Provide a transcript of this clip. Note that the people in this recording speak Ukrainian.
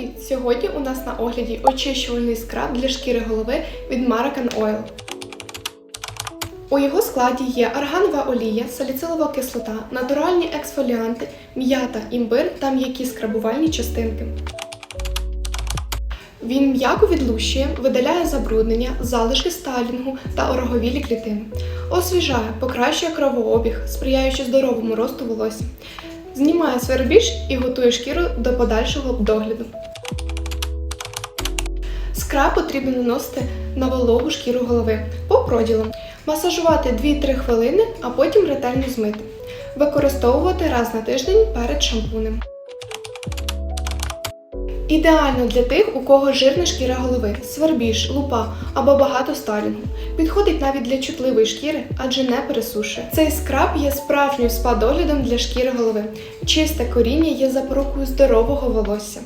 Привіт! Сьогодні у нас на огляді очищувальний скраб для шкіри голови від Maracan Oil. У його складі є арганова олія, саліцилова кислота, натуральні ексфоліанти, м'ята, імбир та м'які скрабувальні частинки. Він м'яко відлущує, видаляє забруднення, залишки сталінгу та ороговілі клітини. Освіжає, покращує кровообіг, сприяючи здоровому росту волосся. Знімає свербіж і готує шкіру до подальшого догляду. Скраб потрібно наносити на вологу шкіру голови по проділам, масажувати 2-3 хвилини, а потім ретельно змити. Використовувати раз на тиждень перед шампунем. Ідеально для тих, у кого жирна шкіра голови, свербіж, лупа або багато сталінгу. Підходить навіть для чутливої шкіри, адже не пересушує. Цей скраб є справжнім спа-доглядом для шкіри голови. Чисте коріння є запорукою здорового волосся.